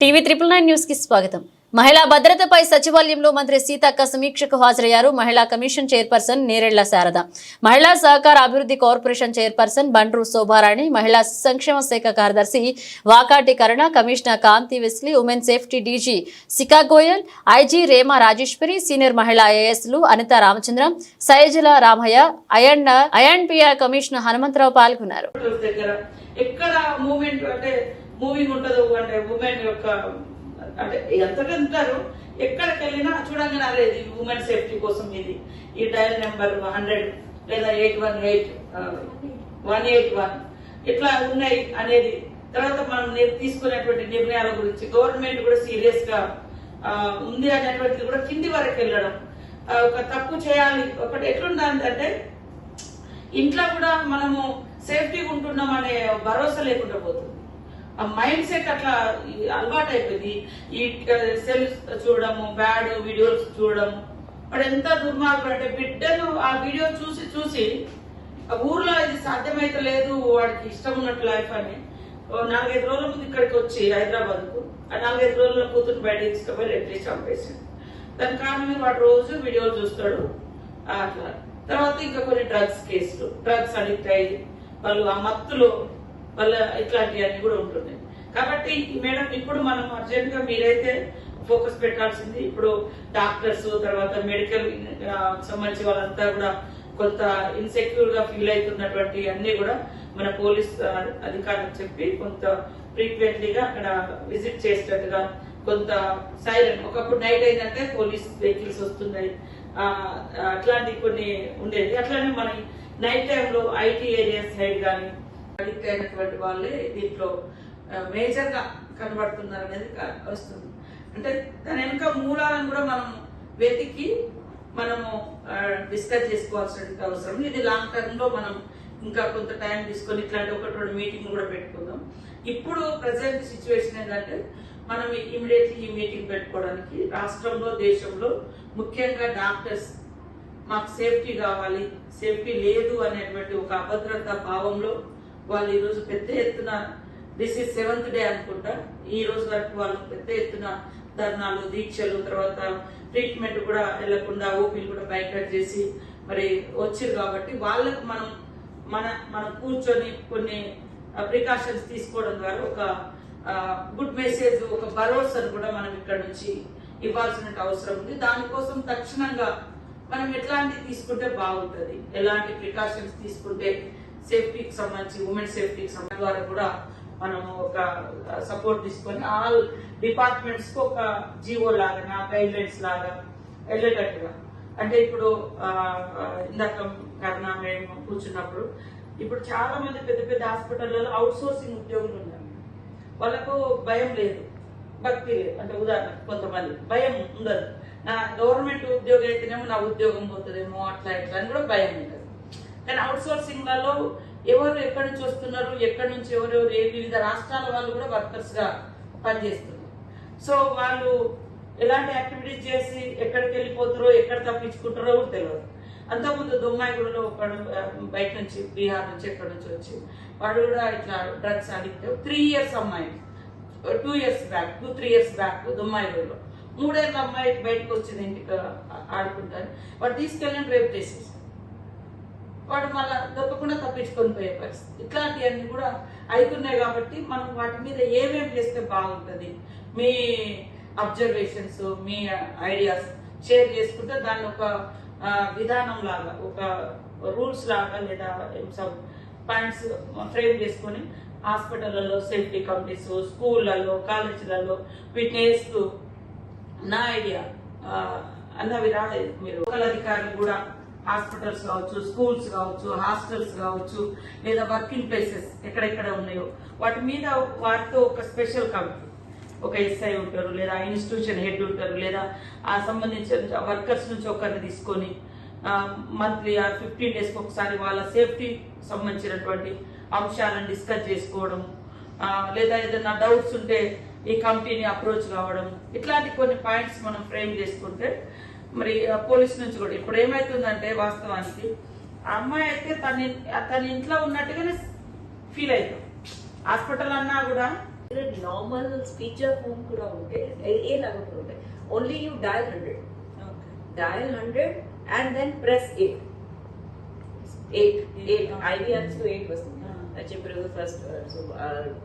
TV triple nine న్యూస్కి స్వాగతం. మహిళా భద్రతపై సచివాలయంలో మంత్రి సీతక్క సమీక్షకు హాజరయ్యారు మహిళా కమిషన్ చైర్పర్సన్ నేరెళ్ళ శారద. మహిళా సహకార అభివృద్ధి కార్పొరేషన్ చైర్పర్సన్ బండ్రు శోభారాణి మహిళా సంక్షేమ శాఖ కార్యదర్శి Vakati Karuna commissioner Kanthi Wesley women safety DG Shikha Goyal IG Rema Rajeshwari senior మహిళా ఐఏఎస్లు అనిత రామచంద్ర సైజల రామయ్య అయన్ అయన్పిఆర్ కమిషనర్ హనుమంతరావు పాల్గొన్నారు. ఎక్కడ మూమెంట్ అంటే మూవింగ్ ఉంటుంది అంటే ఉమెన్ యొక్క అంటే ఎంత ఉంటారు ఎక్కడికి వెళ్ళినా చూడంగానే అరే ఇది ఉమెన్ సేఫ్టీ కోసం ఇది. ఈ డయల్ నెంబర్ హండ్రెడ్ లేదా eight one eight one eight one ఇట్లా ఉన్నాయి అనేది. తర్వాత మనం తీసుకునేటువంటి నిర్ణయాల గురించి గవర్నమెంట్ కూడా సీరియస్గా ఉంది అనేటువంటిది కూడా కింది వరకు వెళ్ళడం. ఒక తప్పు చేయాలి. ఒకటి ఎట్లుందంటే ఇంట్లో కూడా మనము సేఫ్టీగా ఉంటున్నాం అనే భరోసా లేకుండా పోతుంది. ఆ మైండ్ సెట్ అట్లా అలవాటు అయిపోయింది. ఈ సెల్స్ చూడడము బ్యాడ్ వీడియోస్ చూడడం. వాడు ఎంత దుర్మార్గుడు అంటే బిడ్డను ఆ వీడియో చూసి చూసి ఆ ఊర్లో ఇది సాధ్యమైతే లేదు వాడికి ఇష్టం ఉన్నట్టు లైఫ్ అని ఓ నాలుగైదు రోజుల ముందు ఇక్కడికి వచ్చి హైదరాబాద్కు ఆ నాలుగైదు రోజుల కూతురు బయట తీసుకుపోయి రెడ్డి చంపేసింది. దాని కారణమే వాడు రోజు వీడియోలు చూస్తాడు. అట్లా. తర్వాత ఇంకా కొన్ని డ్రగ్స్ కేసులు. డ్రగ్స్ అడిక్ట్ అయ్యి వాళ్ళు ఆ మత్తులో వాళ్ళ ఇట్లాంటివన్నీ కూడా ఉంటున్నాయి. కాబట్టి మేడం ఇప్పుడు మనం అర్జెంట్గా మీరైతే ఫోకస్ పెట్టాల్సింది ఇప్పుడు డాక్టర్స్ తర్వాత మెడికల్ సంబంధించి వాళ్ళంతా కూడా కొంత ఇన్సెక్యూర్గా ఫీల్ అవుతున్నటువంటి అన్ని కూడా మన పోలీస్ అధికారులకు చెప్పి కొంత ఫ్రీక్వెంట్లీగా అక్కడ విజిట్ చేసేటట్టుగా కొంత సైరన్ ఒకప్పుడు నైట్ అయిందంటే పోలీస్ వెహికల్స్ వస్తున్నాయి. అట్లాంటి కొన్ని ఉండేది. అట్లానే మన నైట్ టైంలో ఐటీ ఏరియా సైడ్ కానీ అడిక్ట్ అయినటువంటి వాళ్ళే దీంట్లో మేజర్గా కనబడుతున్నారు అనేది వస్తుంది. అంటే దాని వెనుక మూలాలను కూడా మనం వెతికి మనము డిస్కస్ చేసుకోవాల్సిన అవసరం ఇది లాంగ్ టర్మ్లో మనం ఇంకా కొంత టైం తీసుకొని ఇట్లాంటి ఒకటి రెండు మీటింగ్ కూడా పెట్టుకుందాం. ఇప్పుడు ప్రజెంట్ సిచ్యువేషన్ ఏంటంటే మనం ఇమీడియట్లీ ఈ మీటింగ్ పెట్టుకోవడానికి రాష్ట్రంలో దేశంలో ముఖ్యంగా డాక్టర్స్ మాకు సేఫ్టీ కావాలి సేఫ్టీ లేదు అనేటువంటి ఒక అభద్రత భావంలో వాళ్ళు ఈరోజు పెద్ద ఎత్తున దిస్ ఇస్ సెవెంత్ డే అనుకుంటా ఈ రోజు వరకు వాళ్ళు పెద్ద ఎత్తున ధర్నాలు దీక్షలు తర్వాత ట్రీట్మెంట్ కూడా వెళ్ళకుండా ఓపీలు కూడా బైకట్ చేసి మరి వచ్చారు కాబట్టి వాళ్ళకు మనం మన మనం కూర్చొని కొన్ని ప్రికాషన్స్ తీసుకోవడం ద్వారా ఒక గుడ్ మెసేజ్ ఒక భరోసాను కూడా మనం ఇక్కడ నుంచి ఇవ్వాల్సిన అవసరం ఉంది. దానికోసం తక్షణంగా మనం ఎట్లాంటివి తీసుకుంటే బాగుంటుంది? ఎలాంటి ప్రికాషన్స్ తీసుకుంటే సేఫ్టీకి సంబంధించి ఉమెన్ సేఫ్టీకి సంబంధించి ద్వారా కూడా మనం ఒక సపోర్ట్ తీసుకొని ఆల్ డిపార్ట్మెంట్స్కి ఒక జీవో లాగా గైడ్ లైన్స్ లాగా వెళ్ళేటట్టుగా. అంటే ఇప్పుడు ఇందాక కరుణ మేము కూర్చున్నప్పుడు ఇప్పుడు చాలా మంది పెద్ద పెద్ద హాస్పిటల్లో అవుట్ సోర్సింగ్ ఉద్యోగులు ఉన్నారు. వాళ్ళకు భయం లేదు భక్తి లేదు. అంటే ఉదాహరణ కొంతమంది భయం ఉండదు. నా గవర్నమెంట్ ఉద్యోగం అయితేనేమో నా ఉద్యోగం పోతుందేమో అట్లా ఇట్లా అని కూడా భయం ఉండదు. కానీ అవుట్ సోర్సింగ్లలో ఎవరు ఎక్కడి నుంచి వస్తున్నారు ఎక్కడి నుంచి ఎవరెవరు ఏ వివిధ రాష్ట్రాల వాళ్ళు కూడా వర్కర్స్గా పనిచేస్తున్నారు. సో వాళ్ళు ఎలాంటి యాక్టివిటీస్ చేసి ఎక్కడికి వెళ్ళిపోతారో ఎక్కడ తప్పించుకుంటారో కూడా తెలియదు అంతకుముందు దొమ్మాయిగూడలో ఒకడు బయట నుంచి బీహార్ నుంచి ఎక్కడి నుంచి వచ్చి వాడు కూడా ఇట్లా డ్రగ్స్ అడిక్ట్ త్రీ ఇయర్స్ అమ్మాయి. Two years back two three years back దుమ్మాయిగూడలో. మూడేళ్ళ అమ్మాయి బయటకు వచ్చింది ఇంటికి ఆడుకుంటారు. వాడు తీసుకెళ్ళిన రేపు చేసేసారు వాడు మళ్ళా దొక్కకుండా తప్పించుకొని పోయే పరిస్థితి. ఇట్లాంటివన్నీ కూడా అవుతున్నాయి కాబట్టి మనం వాటి మీద ఏమేమి చేస్తే బాగుంటుంది మీ అబ్జర్వేషన్స్ మీ ఐడియాస్ షేర్ చేసుకుంటే దాన్ని ఒక విధానం లాగా ఒక రూల్స్ లాగా లేదా పాయింట్స్ ఫ్రేమ్ చేసుకొని హాస్పిటల్లో సేఫ్టీ కమిటీస్ స్కూళ్ళలో కాలేజీలలో వీటిని వేస్తూ నా ఐడియా అన్నవి రాలేదు. మీరు లోకల్ అధికారులు కూడా హాస్పిటల్స్ కావచ్చు స్కూల్స్ కావచ్చు హాస్టల్స్ కావచ్చు లేదా వర్కింగ్ ప్లేసెస్ ఎక్కడెక్కడ ఉన్నాయో వాటి మీద వాటితో ఒక స్పెషల్ కమిటీ ఒక ఎస్ఐ ఉంటారు లేదా ఇన్స్టిట్యూషన్ హెడ్ ఉంటారు లేదా ఆ సంబంధించిన వర్కర్స్ నుంచి ఒకరిని తీసుకొని మంత్లీ ఆ ఫిఫ్టీన్ డేస్కి ఒకసారి వాళ్ళ సేఫ్టీ సంబంధించినటువంటి అంశాలను డిస్కస్ చేసుకోవడం లేదా ఏదైనా డౌట్స్ ఉంటే ఈ కమిటీని అప్రోచ్ కావడం ఇట్లాంటి కొన్ని పాయింట్స్ మనం ఫ్రేమ్ చేసుకుంటే మరి పోలీస్ నుంచి కూడా. ఇప్పుడు ఏమైతుందంటే వాస్తవానికి ఆ అమ్మాయి అయితే తన తన ఇంట్లో ఉన్నట్టుగానే ఫీల్ అవుతాం. హాస్పిటల్ అన్నా కూడా. నార్మల్ స్పీచర్ ఫోన్ కూడా ఉంటే ఏ- లాగా ఉంటాయి only you dial hundred dial hundred and then press eight eight eight ఐబిఎన్స్కు eight వస్తుంది. చెప్పారు first so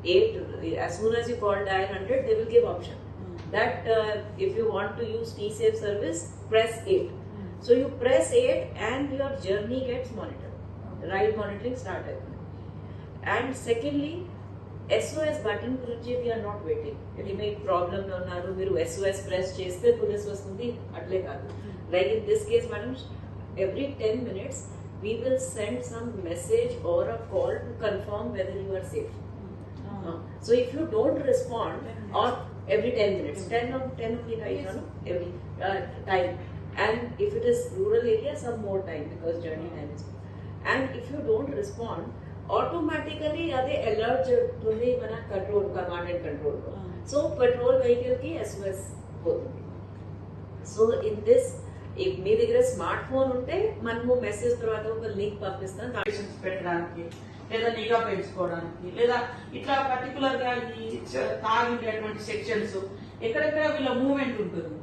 eight as soon as you call dial hundred they will give option that if you want to use T safe service press eight so you press eight and your journey gets monitor ride monitoring start అవుతుంది and secondly SOS button గురించి we're not waiting ఇది మీకు ప్రాబ్లమ్లో ఉన్నారు మీరు SOS press చేస్తే police వస్తుంది అట్లే కాదు like in this case madam every ten minutes we will send some message or a call to confirm whether you are safe so if you don't respond or Every ten minutes ten ten only right Yes. no? every uh, time and if it is rural area some more time because journey time is and if you don't respond automatically అదే alert జరుగుతుంది మన control command and control so petrol vehicle కి SOS పోతుంది so in this మీ దగ్గర smart phone ఉంటే మనము message తర్వాత ఒక లింక్ పంపిస్తాం దాంట్లో Patients పెట్టడానికి లేదా నిఘా పెంచుకోవడానికి లేదా ఇట్లా పర్టికులర్గా ఈ తాగిండేటువంటి సెక్షన్స్ ఎక్కడెక్కడ వీళ్ళ మూవ్మెంట్ ఉంటుంది?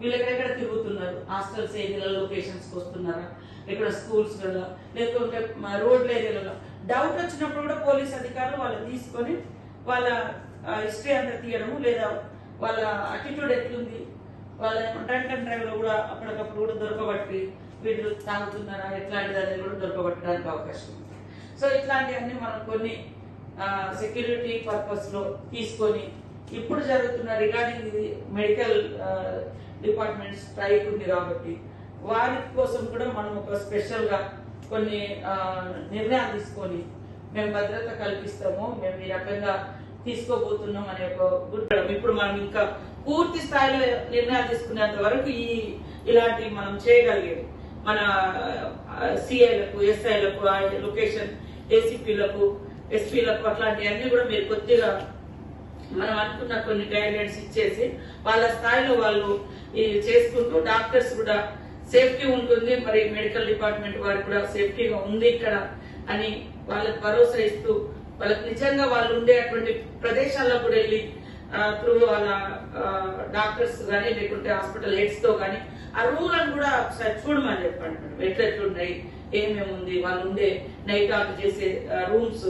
వీళ్ళు ఎక్కడెక్కడ తిరుగుతున్నారు? హాస్టల్స్ ఏరియాల లొకేషన్స్ వస్తున్నారా? ఇక్కడ స్కూల్స్ లేకుంటే రోడ్ల ఏరియాలలో డౌట్ వచ్చినప్పుడు కూడా పోలీస్ అధికారులు వాళ్ళు తీసుకొని వాళ్ళ హిస్టరీ అంతా తీయడము లేదా వాళ్ళ అటిట్యూడ్ ఎట్లుంది? వాళ్ళ డ్రంక్ అండ్ డ్రైవ్లో కూడా అప్పటికప్పుడు కూడా దొరకబట్టి వీళ్ళు తాగుతున్నారా? ఎట్లాంటిది అనేది కూడా దొరకబట్టడానికి అవకాశం ఉంది. సో ఇట్లాంటివన్నీ మనం కొన్ని సెక్యూరిటీ పర్పస్లో తీసుకొని ఇప్పుడు జరుగుతున్న రిగార్డింగ్ ఇది మెడికల్ డిపార్ట్మెంట్ స్ట్రైక్ ఉంది కాబట్టి వారి కోసం కూడా మనం ఒక స్పెషల్గా కొన్ని నిర్ణయాలు తీసుకొని మేము భద్రత కల్పిస్తాము మేము ఈ రకంగా తీసుకోబోతున్నాం అనే ఒక గుర్తు ఇప్పుడు మనం ఇంకా పూర్తి స్థాయిలో నిర్ణయాలు తీసుకునేంత వరకు ఈ ఇలాంటివి మనం చేయగలిగేది. మన సిఐలకు ఎస్ఐలకు లొకేషన్ ఏసీపీలకు ఎస్పీలకు అట్లాంటివన్నీ కూడా మీరు కొద్దిగా మనం అనుకున్న కొన్ని గైడ్లైన్స్ ఇచ్చేసి వాళ్ళ స్థాయిలో వాళ్ళు ఇది చేసుకుంటూ డాక్టర్స్ కూడా సేఫ్టీ ఉంటుంది. మరి మెడికల్ డిపార్ట్మెంట్ వారికి కూడా సేఫ్టీగా ఉంది ఇక్కడ అని వాళ్ళకి భరోసా ఇస్తూ వాళ్ళకి నిజంగా వాళ్ళు ఉండేటువంటి ప్రదేశాల్లో కూడా వెళ్ళి త్రూ వాళ్ళ డాక్టర్స్ కానీ లేకుంటే హాస్పిటల్ హెడ్స్తో కానీ ఆ రూల్ అని కూడా ఒకసారి చూడమని చెప్పండి మేడం. ఎట్లెట్లున్నాయి ఏమేమి ఉంది వాళ్ళు ఉండే నైట్ ఆఫ్ చేసే రూమ్స్